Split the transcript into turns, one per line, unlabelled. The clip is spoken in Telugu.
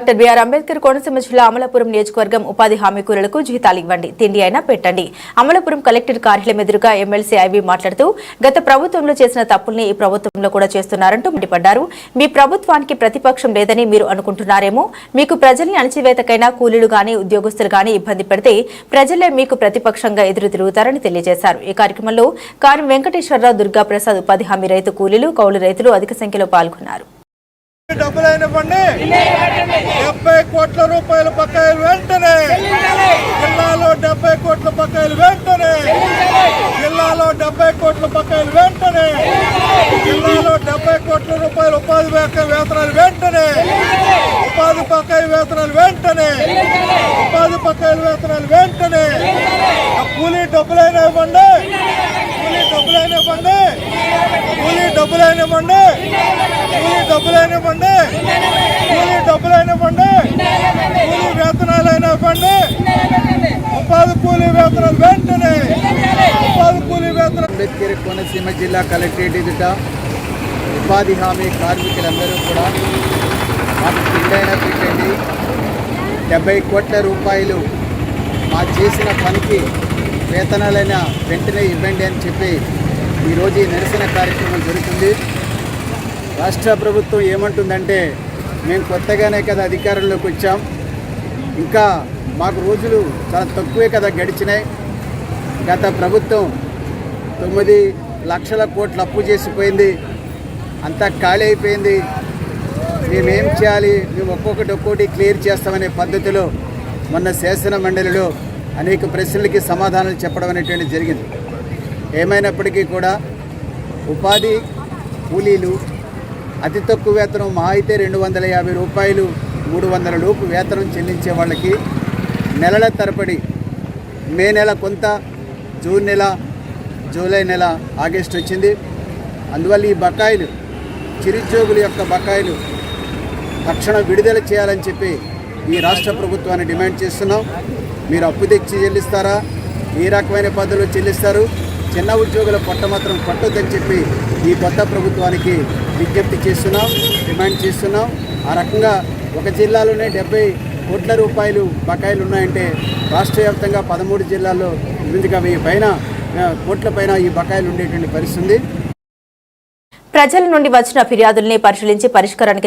డాక్టర్ బిఆర్ అంబేద్కర్ కోనసీమ జిల్లా అమలాపురం నియోజకవర్గం ఉపాధి హామీ కూరలకు జీతాలు ఇవ్వండి. తిండి అయినా పెట్టండి. అమలాపురం కలెక్టర్ కార్యాలయం ఎదురుగా ఎమ్మెల్సీ ఐవి మాట్లాడుతూ గత ప్రభుత్వంలో చేసిన తప్పుల్ని ఈ ప్రభుత్వంలో కూడా చేస్తున్నారంటూ మండిపడ్డారు. మీ ప్రభుత్వానికి ప్రతిపక్షం లేదని మీరు అనుకుంటున్నారేమో మీకు ప్రజల్ని అణచివేతకైనా కూలీలు గాని ఉద్యోగస్తులు గాని ఇబ్బంది పెడితే ప్రజలే మీకు ప్రతిపక్షంగా ఎదురు తిరుగుతారని తెలియజేశారు. ఈ కార్యక్రమంలో కారం వెంకటేశ్వరరావు దుర్గాప్రసాద్ ఉపాధి హామీ రైతు కూలీలు కౌలు రైతులు అధిక సంఖ్యలో పాల్గొన్నారు.
డబ్బులైన పండి. కోట్ల రూపాయల బకాయిలు వెంటనే. జిల్లాలో డెబ్బై కోట్ల బకాయిలు వెంటనే. జిల్లాలో డెబ్బై కోట్ల బకాయిలు వెంటనే. జిల్లాలో డెబ్బై కోట్ల రూపాయల ఉపాధి బకాయి వేతనాలు వెంటనే. ఉపాధి బకాయి వేతనాలు వెంటనే. ఉపాధి బకాయిల వేతనాలు వెంటనే. కూలీ డబ్బులైన ఇవ్వండి. కూలీ డబ్బులైన ఇవ్వండి. కూలీ డబ్బులైన ఇవ్వండి. కూలీ డబ్బులైన ఇవ్వండి. కూలీ డబ్బులైన ఇవ్వండి కూలీ వేతనాలైన ఇవ్వండి ఉపాధి కూలీ వేతనాలు వెంటనే!
అంబేద్కర్ కోనసీమ జిల్లా కలెక్టరేట్ ఎదుట ఉపాధి హామీ కార్మికులందరూ కూడా మాకు పిండైనా పెట్టండి. డెబ్బై కోట్ల రూపాయలు మా చేసిన పనికి వేతనాలైన వెంటనే ఇవ్వండి అని చెప్పి ఈరోజు ఈ నిరసన కార్యక్రమం జరుగుతుంది. రాష్ట్ర ప్రభుత్వం ఏమంటుందంటే మేము కొత్తగానే కదా అధికారంలోకి వచ్చాం. ఇంకా మాకు రోజులు చాలా తక్కువే కదా గడిచినాయి. గత ప్రభుత్వం తొమ్మిది లక్షల కోట్లు అప్పు చేసిపోయింది. అంతా ఖాళీ అయిపోయింది. మేమేం చేయాలి? మేము ఒక్కొక్కటి ఒక్కొక్కటి క్లియర్ చేస్తామనే పద్ధతిలో మొన్న శాసన మండలిలో అనేక ప్రశ్నలకి సమాధానాలు చెప్పడం అనేటువంటి జరిగింది. ఏమైనప్పటికీ కూడా ఉపాధి కూలీలు అతి తక్కువ వేతనం మా అయితే రెండు వందల యాభై రూపాయలు మూడు వందల లోపు వేతనం చెల్లించే వాళ్ళకి నెలల తరబడి మే నెల కొంత జూన్ నెల జూలై నెల ఆగస్టు వచ్చింది. అందువల్ల ఈ బకాయిలు చిరుద్యోగుల యొక్క బకాయిలు తక్షణ విడుదల చేయాలని చెప్పి ఈ రాష్ట్ర ప్రభుత్వాన్ని డిమాండ్ చేస్తున్నాం. మీరు అప్పు తెచ్చి చెల్లిస్తారా? ఏ రకమైన పద్ధతిలో చెల్లిస్తారు? చిన్న ఉద్యోగుల పొట్ట మాత్రం పట్టొద్దని చెప్పి ఈ కొత్త ప్రభుత్వానికి విజ్ఞప్తి చేస్తున్నాం డిమాండ్ చేస్తున్నాం. ఆ రకంగా ఒక జిల్లాలోనే డెబ్బై కోట్ల రూపాయలు బకాయిలు ఉన్నాయంటే రాష్ట్ర వ్యాప్తంగా పదమూడు జిల్లాల్లో ఎనిమిదిగా వెయ్యి పైన కోట్ల పైన ఈ బకాయిలు ఉండేటువంటి పరిస్థితి
ప్రజల నుండి వచ్చిన ఫిర్యాదుల్ని పరిశీలించి పరిష్కారానికి